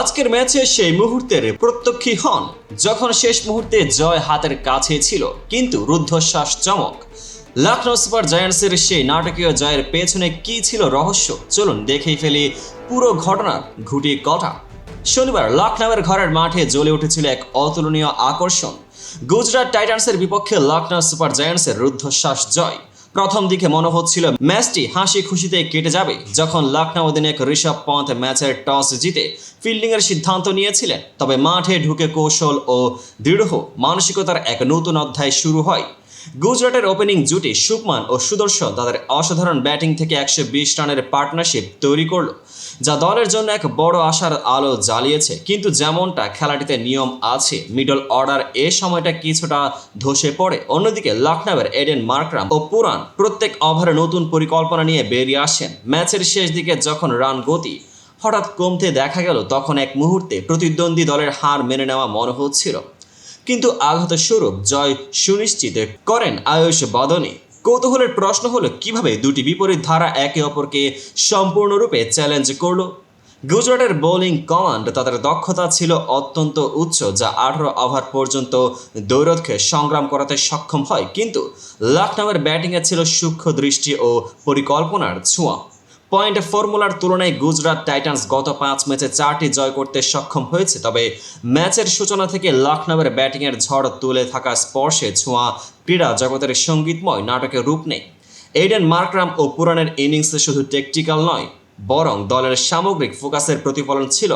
আজকের ম্যাচে সেই মুহূর্তের প্রত্যক্ষী হন, যখন শেষ মুহূর্তে জয় হাতের কাছে ছিল, কিন্তু রুদ্ধশ্বাস চমক। লখনৌ সুপার জায়ান্টসের সেই নাটকীয় জয়ের পেছনে কি ছিল রহস্য? চলুন দেখেই ফেলি পুরো ঘটনার ঘুটি কটা। শনিবার লখনৌয়ের ঘরের মাঠে জ্বলে উঠেছিল এক অতুলনীয় আকর্ষণ। গুজরাট টাইটান্সের বিপক্ষে লখনৌ সুপার জায়ান্টসের রুদ্ধশ্বাস জয়। প্রথম দিকে মনে হচ্ছিল ম্যাচটি হাসি খুশিতে কেটে যাবে, যখন লখনৌ অধিনায়ক ঋষভ পন্থ ম্যাচের টস জিতে ফিল্ডিংয়ের সিদ্ধান্ত নিয়েছিলেন। তবে মাঠে ঢুকে কৌশল ও দৃঢ় মানসিকতার এক নতুন অধ্যায় শুরু হয়। গুজরাটের ওপেনিং জুটি সুকমান ও সুদর্শন তাদের অসাধারণ ব্যাটিং থেকে একশো বিশ রানের পার্টনারশিপ তৈরি করল। যা দলের জন্য এক বড় আশার আলো জ্বালিয়েছে। কিন্তু যেমনটা খেলাটিতে নিয়ম আছে, মিডল অর্ডার এ সময়টা কিছুটা ধসে পড়ে। অন্যদিকে লখনৌয়ের এডেন মার্করাম ও পুরান প্রত্যেক ওভারে নতুন পরিকল্পনা নিয়ে বেরিয়ে আসেন। ম্যাচের শেষ দিকে যখন রান গতি হঠাৎ কমতে দেখা গেল, তখন এক মুহূর্তে প্রতিদ্বন্দ্বী দলের হার মেনে নেওয়া মনে হচ্ছিল। কিন্তু আঘাত স্বরূপ জয় সুনিশ্চিত করেন আয়ুষ বদনে। কৌতূহলের প্রশ্ন হলো, কীভাবে দুটি বিপরীত ধারা একে অপরকে সম্পূর্ণরূপে চ্যালেঞ্জ করল? গুজরাটের বোলিং কমান্ড তাদের দক্ষতা ছিল অত্যন্ত উচ্চ, যা আঠারো ওভার পর্যন্ত দৈরথকে সংগ্রাম করাতে সক্ষম হয়। কিন্তু লখনৌয়ের ব্যাটিংয়ে ছিল সূক্ষ্ম দৃষ্টি ও পরিকল্পনার ছোঁয়া। পয়েন্ট ফর্মুলার তুলনায় গুজরাট টাইটান্স গত পাঁচ ম্যাচে চারটি জয় করতে সক্ষম হয়েছে। তবে ম্যাচের সূচনা থেকে লখনৌয়ের ব্যাটিংয়ের ঝড় তুলে থাকা স্পর্শে ছোঁয়া ক্রীড়া জগতের সঙ্গীতময় নাটকের রূপ নেই। এইডেন মার্করাম ও পুরানের ইনিংসে শুধু টেকটিক্যাল নয়, বরং দলের সামগ্রিক ফোকাসের প্রতিফলন ছিল,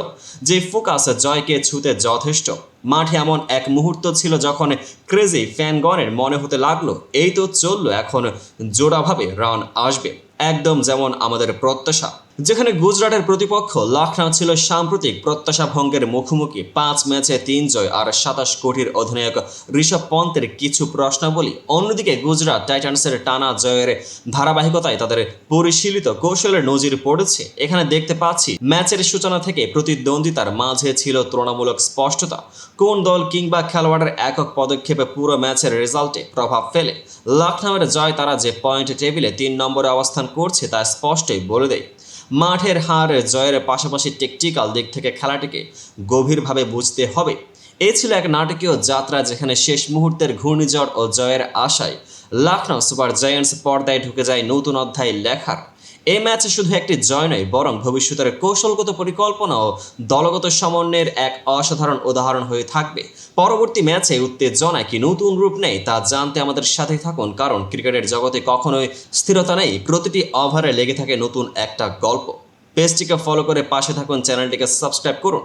যে ফোকাস জয়কে ছুতে যথেষ্ট। মাঠে এমন এক মুহূর্ত ছিল যখন ক্রেজি ফ্যানগণের মনে হতে লাগল, এই তো চলল, এখন জোড়াভাবে রান আসবে। একদম যেমন আমাদের প্রত্যাশা। যেখানে গুজরাটের প্রতিপক্ষ লখনৌ ছিল সাম্প্রতিক প্রত্যাশা ভঙ্গের মুখোমুখি, পাঁচ ম্যাচে তিন জয় আর সাতাশ কোটির অধিনায়ক ঋষভ পন্তের কিছু প্রশ্নাবলী। অন্যদিকে গুজরাট টাইটান্সের টানা জয়ের ধারাবাহিকতায় তাদের পরিশীলিত কৌশলের নজির পড়েছে। এখানে দেখতে পাচ্ছি, ম্যাচের সূচনা থেকে প্রতিদ্বন্দ্বিতার মাঝে ছিল তুলনামূলক স্পষ্টতা। কোন দল কিংবা খেলোয়াড়ের একক পদক্ষেপে পুরো ম্যাচের রেজাল্টে প্রভাব ফেলে? লখনৌয়ের জয় তারা যে পয়েন্ট টেবিলে তিন নম্বরে অবস্থান করছে তা স্পষ্টই বলে দেয়। মাঠের হার জয়ের পাশাপাশি টেকটিক্যাল দিক থেকে খেলাটিকে গভীরভাবে বুঝতে হবে। এ ছিল এক নাটকীয় যাত্রা যেখানে শেষ মুহূর্তের ঘূর্ণিঝড় ও জয়ের আশায় লখনৌ সুপার জায়ান্টস পর্দায় ঢুকে যায় নতুন অধ্যায় লেখার। এই ম্যাচে শুধু একটি জয় নয়, বরং ভবিষ্যতের কৌশলগত পরিকল্পনা ও দলগত সমন্বয়ের এক অসাধারণ উদাহরণ হয়ে থাকবে। পরবর্তী ম্যাচে উত্তেজনা কি নতুন রূপ নেই, তা জানতে আমাদের সাথে থাকুন, কারণ ক্রিকেটের জগতে কখনোই স্থিরতা নেই, প্রতিটি ওভারে লেগে থাকে নতুন একটা গল্প। পেজটিকে ফলো করে পাশে থাকুন, চ্যানেলটিকে সাবস্ক্রাইব করুন।